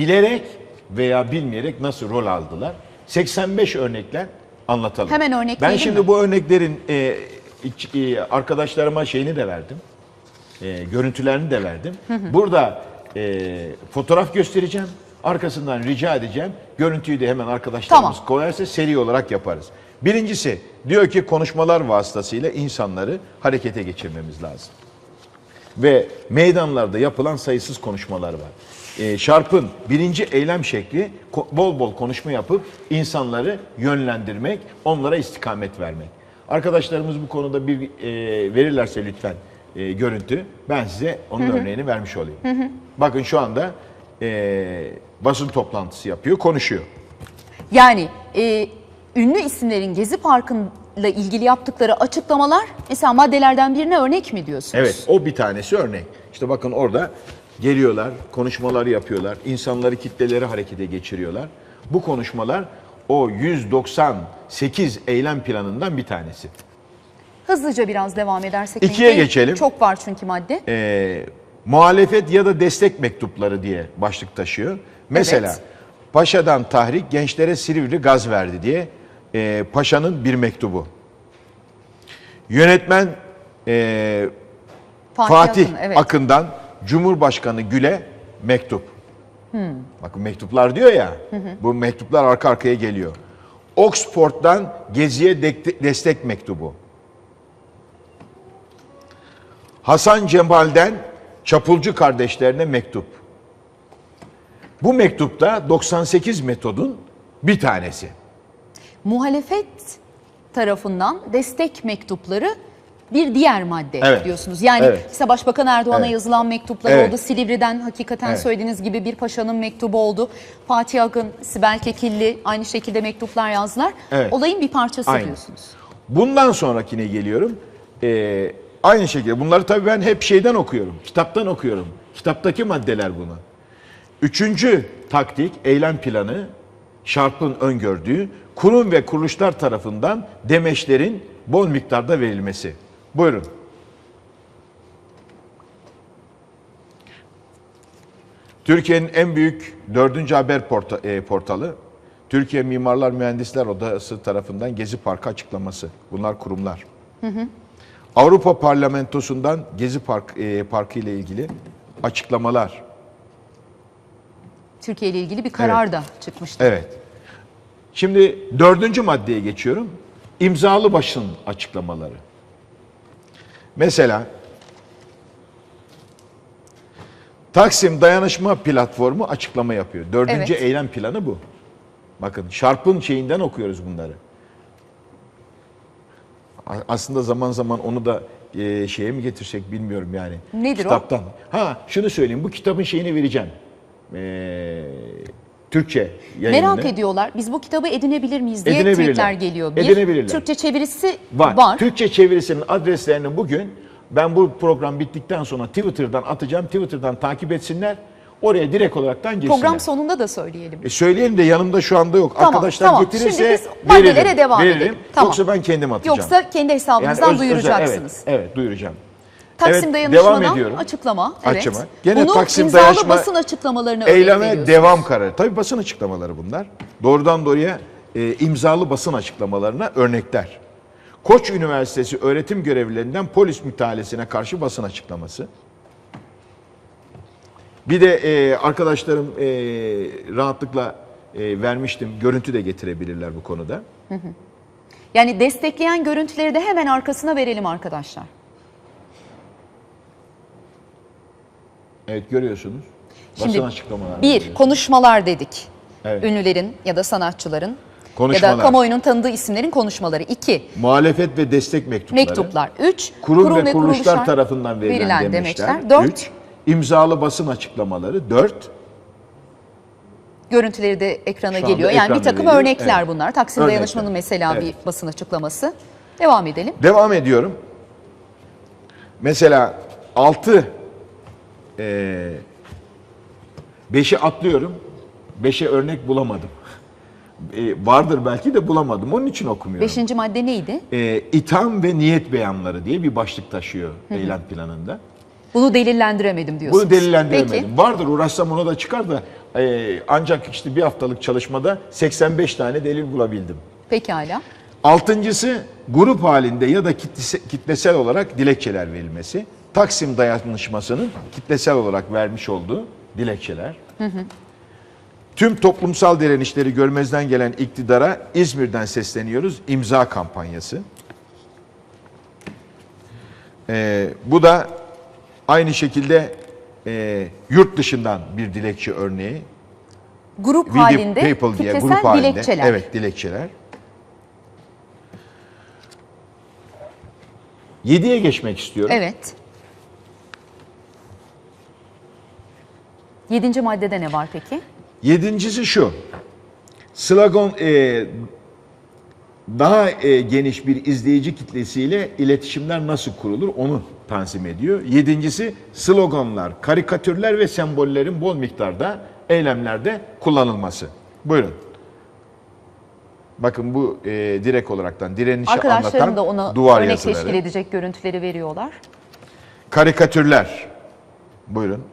bilerek veya bilmeyerek nasıl rol aldılar? 85 örnekler anlatalım. Hemen Ben örnekleyelim şimdi mi? bu örneklerin e, e, arkadaşlarıma şeyini de verdim. E, görüntülerini de verdim. Burada e, fotoğraf göstereceğim. Arkasından rica edeceğim. Görüntüyü de hemen arkadaşlarımız Tamam. koyarsa seri olarak yaparız. Birincisi diyor ki konuşmalar vasıtasıyla insanları harekete geçirmemiz lazım. Ve meydanlarda yapılan sayısız konuşmalar var. E, Şarp'ın birinci eylem şekli bol bol konuşma yapıp insanları yönlendirmek, onlara istikamet vermek. Arkadaşlarımız bu konuda bir e, verirlerse lütfen e, görüntü, ben size onun örneğini vermiş olayım. Bakın şu anda e, basın toplantısı yapıyor, konuşuyor. Yani e, ünlü isimlerin Gezi Parkı'nla ilgili yaptıkları açıklamalar mesela maddelerden birine örnek mi diyorsunuz? Evet, o bir tanesi örnek. İşte bakın orada geliyorlar, konuşmalar yapıyorlar, insanları kitleleri harekete geçiriyorlar. Bu konuşmalar o 198 eylem planından bir tanesi. Hızlıca biraz devam edersek. İkiye geçelim. Çok var çünkü madde. Ee, muhalefet ya da destek mektupları diye başlık taşıyor. Mesela Evet. Paşa'dan tahrik gençlere Silivri gaz verdi diye e, Paşa'nın bir mektubu. Yönetmen e, Fatih Akın, evet. Akın'dan Cumhurbaşkanı Gül'e mektup. Bakın mektuplar diyor ya. Bu mektuplar arka arkaya geliyor. Oxford'dan Gezi'ye dek- destek mektubu. Hasan Cemal'den Çapulcu kardeşlerine mektup. Bu mektupta 98 metodun bir tanesi. Muhalefet tarafından destek mektupları bir diğer madde Evet. diyorsunuz. Yani Evet. işte Başbakan Erdoğan'a Evet. yazılan mektuplar Evet. oldu. Silivri'den hakikaten Evet. söylediğiniz gibi bir paşanın mektubu oldu. Fatih Akın, Sibel Kekilli aynı şekilde mektuplar yazdılar. Evet. Olayın bir parçası Aynen. diyorsunuz. Bundan sonrakine geliyorum. Ee, aynı şekilde bunları tabii ben hep şeyden okuyorum. Kitaptan okuyorum. Kitaptaki maddeler bunu. Üçüncü taktik, eylem planı, Şarp'ın öngördüğü kurum ve kuruluşlar tarafından demeçlerin bol miktarda verilmesi. Buyurun. Türkiye'nin en büyük dördüncü haber porta- e, portalı, Türkiye Mimarlar Mühendisler Odası tarafından Gezi Parkı açıklaması. Bunlar kurumlar. Avrupa Parlamentosu'ndan Gezi Park, e, Parkı ile ilgili açıklamalar. Türkiye ile ilgili bir karar da çıkmıştı. Evet. Şimdi dördüncü maddeye geçiyorum. İmzalı başın açıklamaları. Mesela Taksim Dayanışma Platformu açıklama yapıyor. Dördüncü Evet. eylem planı bu. Bakın Şarp'ın şeyinden okuyoruz bunları. Aslında zaman zaman onu da e, şeye mi getirsek bilmiyorum yani. Nedir o? Kitaptan. Ha şunu söyleyeyim bu kitabın şeyini vereceğim. Ee, Türkçe yayınını. Merak ediyorlar. Biz bu kitabı edinebilir miyiz diye tweetler geliyor. Bir, Edinebilirler. Türkçe çevirisi Var. var. Türkçe çevirisinin adreslerini bugün ben bu program bittikten sonra Twitter'dan atacağım. Twitter'dan takip etsinler. Oraya direkt olaraktan girsinler. Program sonunda da söyleyelim. E söyleyelim de yanımda şu anda yok. Tamam, Arkadaşlar tamam. getirirse Şimdi biz maddelere veririm, devam veririm. edelim. Tamam. Yoksa ben kendim atacağım. Yoksa kendi hesabınızdan öz- özel- duyuracaksınız. evet, evet duyuracağım. Taksim Evet, dayanışmadan devam ediyorum. açıklama. Evet. Açıklama. Gene Bunu Taksim imzalı dayanışma- basın açıklamalarını örnek Eyleme devam kararı. Tabii basın açıklamaları bunlar. Doğrudan doğruya e, imzalı basın açıklamalarına örnekler. Koç Üniversitesi öğretim görevlilerinden polis müdahalesine karşı basın açıklaması. Bir de e, arkadaşlarım e, rahatlıkla e, vermiştim. Görüntü de getirebilirler bu konuda. Yani destekleyen görüntüleri de hemen arkasına verelim arkadaşlar. Evet görüyorsunuz. Basın Şimdi açıklamalar. Bir, konuşmalar dedik. Evet. Ünlülerin ya da sanatçıların ya da kamuoyunun tanıdığı isimlerin konuşmaları. İki, Muhalefet ve destek mektupları. mektuplar. Üç, Kurum, ve, kuruluşlar, tarafından verilen, verilen demeçler. demeçler. Dört, Üç, imzalı basın açıklamaları. Dört, görüntüleri de ekrana geliyor. Yani bir takım geliyor. örnekler Evet. bunlar. Taksim Örnekler. Dayanışma'nın mesela Evet. bir basın açıklaması. Devam edelim. Devam ediyorum. Mesela 6 ee, beşi atlıyorum. Beşe örnek bulamadım. E, vardır belki de bulamadım. Onun için okumuyorum. Beşinci madde neydi? E, itham ve niyet beyanları diye bir başlık taşıyor Hı-hı. eylem planında. Bunu delillendiremedim diyorsunuz. Bunu delillendiremedim. Peki. Vardır uğraşsam ona da çıkar da e, ancak işte bir haftalık çalışmada 85 tane delil bulabildim. Pekala. Altıncısı grup halinde ya da kitlesel olarak dilekçeler verilmesi. Taksim dayanışmasının kitlesel olarak vermiş olduğu dilekçeler. Tüm toplumsal direnişleri görmezden gelen iktidara İzmir'den sesleniyoruz. imza kampanyası. Ee, bu da aynı şekilde e, yurt dışından bir dilekçe örneği. Grup the halinde people diye kitlesel grup halinde. dilekçeler. Evet dilekçeler. Yediye geçmek istiyorum. Evet. Yedinci maddede ne var peki? Yedincisi şu. Slogan e, daha e, geniş bir izleyici kitlesiyle iletişimler nasıl kurulur onu tanzim ediyor. Yedincisi sloganlar, karikatürler ve sembollerin bol miktarda eylemlerde kullanılması. Buyurun. Bakın bu e, direkt olaraktan direnişi anlatan da ona duvar örnek yazıları. teşkil edecek görüntüleri veriyorlar. Karikatürler. Buyurun.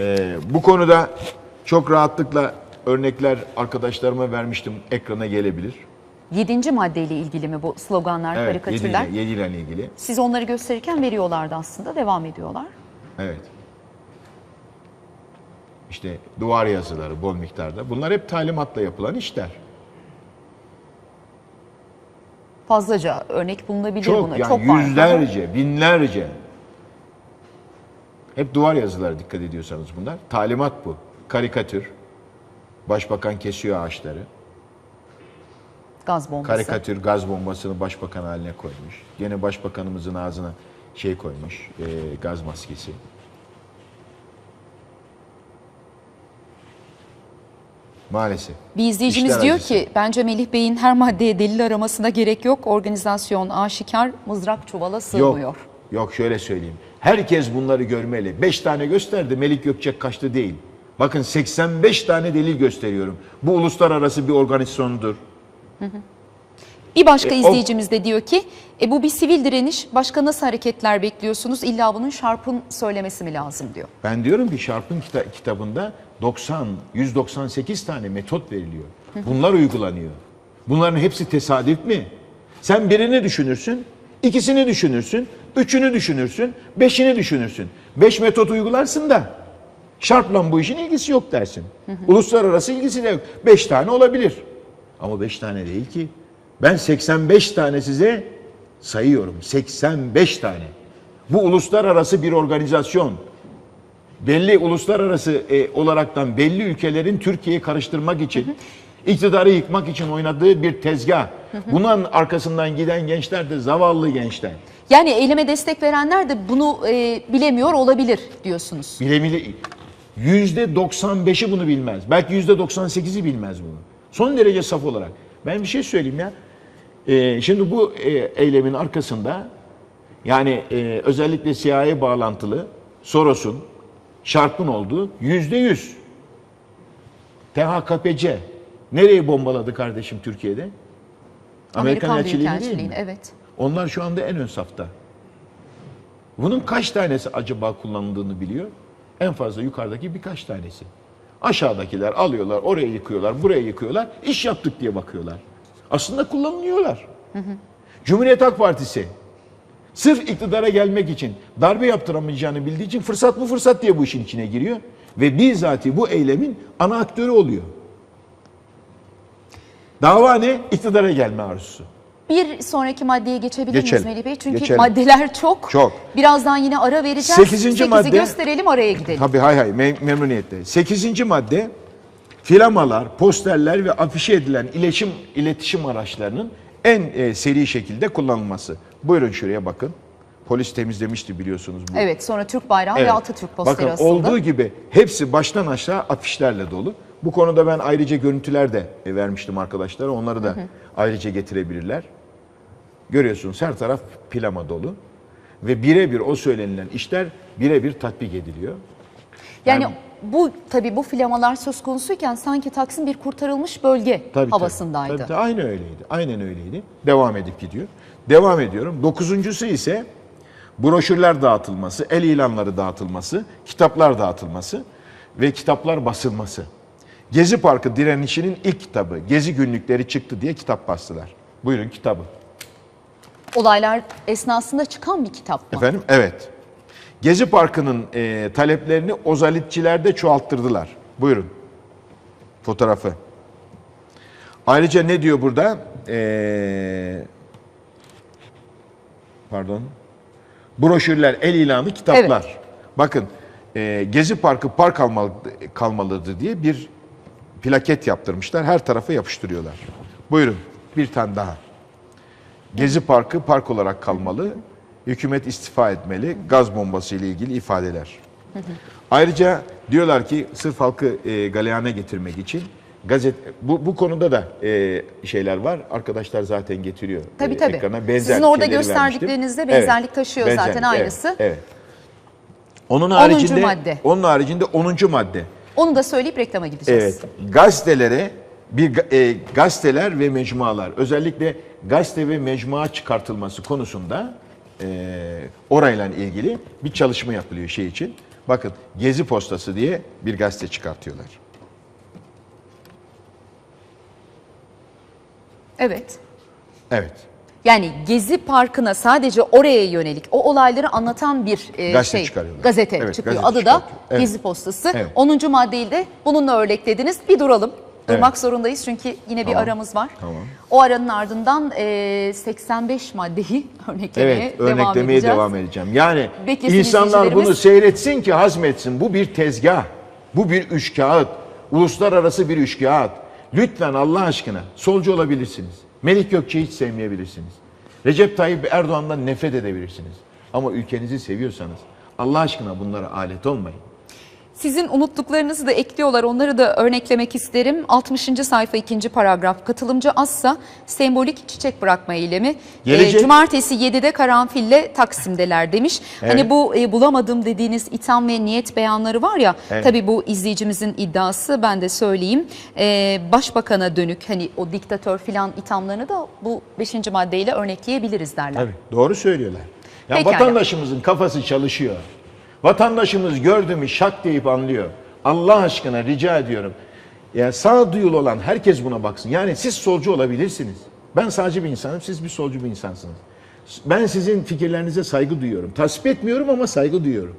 Ee, bu konuda çok rahatlıkla örnekler arkadaşlarıma vermiştim. Ekrana gelebilir. Yedinci maddeyle ilgili mi bu sloganlar, Evet, karikatürler? yediyle, yediyle ilgili. Siz onları gösterirken veriyorlardı aslında, devam ediyorlar. Evet. İşte duvar yazıları bol miktarda. Bunlar hep talimatla yapılan işler. Fazlaca örnek bulunabilir Çok buna. yani Çok var. yüzlerce, binlerce. Hep duvar yazıları dikkat ediyorsanız bunlar. Talimat bu. Karikatür. Başbakan kesiyor ağaçları. Gaz bombası. Karikatür gaz bombasını başbakan haline koymuş. Gene başbakanımızın ağzına şey koymuş, e, gaz maskesi. Maalesef. Bir izleyicimiz İşler diyor acısı. ki bence Melih Bey'in her maddeye delil aramasına gerek yok. Organizasyon aşikar, mızrak çuvala sığmıyor. Yok, yok şöyle söyleyeyim. Herkes bunları görmeli. Beş tane gösterdi, Melik Gökçek kaçtı değil. Bakın 85 tane delil gösteriyorum. Bu uluslararası bir organizasyondur. Bir başka E, izleyicimiz de diyor ki e, bu bir sivil direniş. Başka nasıl hareketler bekliyorsunuz? İlla bunun Şarp'ın söylemesi mi lazım diyor. Ben diyorum ki Sharp'ın kita- kitabında 90, 198 tane metot veriliyor. Bunlar uygulanıyor. Bunların hepsi tesadüf mi? Sen birini düşünürsün, ikisini düşünürsün, üçünü düşünürsün, beşini düşünürsün. Beş metot uygularsın da Sharp'la bu işin ilgisi yok dersin. Uluslararası ilgisi de yok. Beş tane olabilir. Ama beş tane değil ki. Ben 85 tane size sayıyorum. 85 tane. Bu uluslararası bir organizasyon belli uluslararası e, olaraktan belli ülkelerin Türkiye'yi karıştırmak için, iktidarı yıkmak için oynadığı bir tezgah. Bunun arkasından giden gençler de zavallı gençler. Yani eyleme destek verenler de bunu e, bilemiyor olabilir diyorsunuz. Bilemili yüzde 95'i bunu bilmez. Belki yüzde 98'i bilmez bunu. Son derece saf olarak. Ben bir şey söyleyeyim ya. E, şimdi bu e, eylemin arkasında yani e, özellikle CIA bağlantılı Soros'un, Şarp'ın olduğu yüzde yüz. THKPC. Nereyi bombaladı kardeşim Türkiye'de? Amerikan, elçiliğini değil mi? Evet. Onlar şu anda en ön safta. Bunun kaç tanesi acaba kullanıldığını biliyor? En fazla yukarıdaki birkaç tanesi. Aşağıdakiler alıyorlar, oraya yıkıyorlar, buraya yıkıyorlar. iş yaptık diye bakıyorlar. Aslında kullanılıyorlar. Cumhuriyet Halk Partisi sırf iktidara gelmek için darbe yaptıramayacağını bildiği için fırsat mı fırsat diye bu işin içine giriyor. Ve bizzati bu eylemin ana aktörü oluyor. Dava ne? İktidara gelme arzusu. Bir sonraki maddeye geçebilir Geçelim, miyiz Melih Bey? Çünkü geçelim. maddeler çok. Çok. Birazdan yine ara vereceğiz. Sekizinci Sekizi madde- gösterelim araya gidelim. Tabii hay hay mem- memnuniyetle. Sekizinci madde filamalar, posterler ve afişe edilen iletişim iletişim araçlarının en e, seri şekilde kullanılması. Buyurun şuraya bakın. Polis temizlemişti biliyorsunuz bu. Evet sonra Türk bayrağı ve Evet. Atatürk posteri Bakın asıldı. olduğu gibi hepsi baştan aşağı afişlerle dolu. Bu konuda ben ayrıca görüntüler de e, vermiştim arkadaşlara. Onları da ayrıca getirebilirler. Görüyorsunuz her taraf plama dolu. Ve birebir o söylenilen işler birebir tatbik ediliyor. Yani Yani- bu tabii bu flamalar söz konusuyken sanki Taksim bir kurtarılmış bölge Tabii, havasındaydı. Tabii, tabii, aynı öyleydi. Aynen öyleydi. Devam edip gidiyor. Devam ediyorum. Dokuzuncusu ise broşürler dağıtılması, el ilanları dağıtılması, kitaplar dağıtılması ve kitaplar basılması. Gezi Parkı direnişinin ilk kitabı, Gezi günlükleri çıktı diye kitap bastılar. Buyurun kitabı. Olaylar esnasında çıkan bir kitap mı? Efendim? Evet. Gezi Parkı'nın e, taleplerini ozalitçilerde çoğalttırdılar. Buyurun. Fotoğrafı. Ayrıca ne diyor burada? Ee, pardon. Broşürler, el ilanı, kitaplar. Bakın e, Gezi Parkı park kalmalı, kalmalıdır diye bir plaket yaptırmışlar. Her tarafa yapıştırıyorlar. Buyurun bir tane daha. Gezi Parkı park olarak kalmalı. Hükümet istifa etmeli. Gaz bombası ile ilgili ifadeler. Ayrıca diyorlar ki sırf halkı e, galeyana getirmek için gazet bu bu konuda da e, şeyler var. Arkadaşlar zaten getiriyor. Tabii e, tabii. ekrana. Benzer Sizin orada gösterdiklerinizde vermiştim. benzerlik taşıyor zaten, evet, aynısı. Evet. Onun haricinde madde. onun haricinde 10. madde. Onu da söyleyip reklama gideceğiz. Evet. Gazetelere bir e, gazeteler ve mecmualar özellikle gazete ve mecmua çıkartılması konusunda e, orayla ilgili bir çalışma yapılıyor şey için. Bakın Gezi Postası diye bir gazete çıkartıyorlar. Evet. Evet. Yani Gezi Parkı'na sadece oraya yönelik o olayları anlatan bir e, Gazete şey çıkarıyorlar. gazete Evet, çıkıyor. gazete Adı da çıkartıyor. Evet. Gezi Postası. Evet. 10. maddeyi de bununla örneklediniz. Bir duralım. Durmak Evet. zorundayız çünkü yine bir Tamam, aramız var. tamam. O aranın ardından e, 85 maddeyi örneklemeye Evet, devam örneklemeye edeceğiz. devam edeceğim. Yani Beklesin insanlar izleyicilerimiz. bunu seyretsin ki hazmetsin. Bu bir tezgah. Bu bir üçkağıt. Uluslararası bir üçkağıt. Lütfen Allah aşkına solcu olabilirsiniz. Melik Gökçe'yi hiç sevmeyebilirsiniz. Recep Tayyip Erdoğan'dan nefret edebilirsiniz. Ama ülkenizi seviyorsanız Allah aşkına bunlara alet olmayın. Sizin unuttuklarınızı da ekliyorlar. Onları da örneklemek isterim. 60. sayfa 2. paragraf. Katılımcı azsa sembolik çiçek bırakma eylemi. Gelecek- Ee, cumartesi 7'de karanfille Taksim'deler demiş. Evet. Hani bu e, bulamadım dediğiniz itham ve niyet beyanları var ya. Evet. Tabii bu izleyicimizin iddiası ben de söyleyeyim. Ee, başbakana dönük hani o diktatör filan ithamlarını da bu 5. maddeyle örnekleyebiliriz derler. Tabii doğru söylüyorlar. Ya Pekala. vatandaşımızın kafası çalışıyor. Vatandaşımız gördü mü şak deyip anlıyor. Allah aşkına rica ediyorum. Ya sağduyulu olan herkes buna baksın. Yani siz solcu olabilirsiniz. Ben sağcı bir insanım, siz bir solcu bir insansınız. Ben sizin fikirlerinize saygı duyuyorum. Tasvip etmiyorum ama saygı duyuyorum.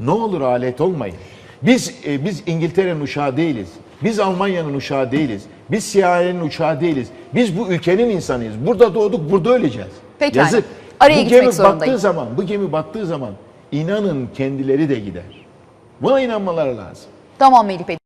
Ne olur alet olmayın. Biz e, biz İngiltere'nin uşağı değiliz. Biz Almanya'nın uşağı değiliz. Biz CIA'nin uşağı değiliz. Biz bu ülkenin insanıyız. Burada doğduk, burada öleceğiz. Pekala. Yazık. Araya bu gitmek gemi zorundayım. battığı zaman, bu gemi battığı zaman inanın kendileri de gider. Buna inanmaları lazım. Tamam Melih Bey.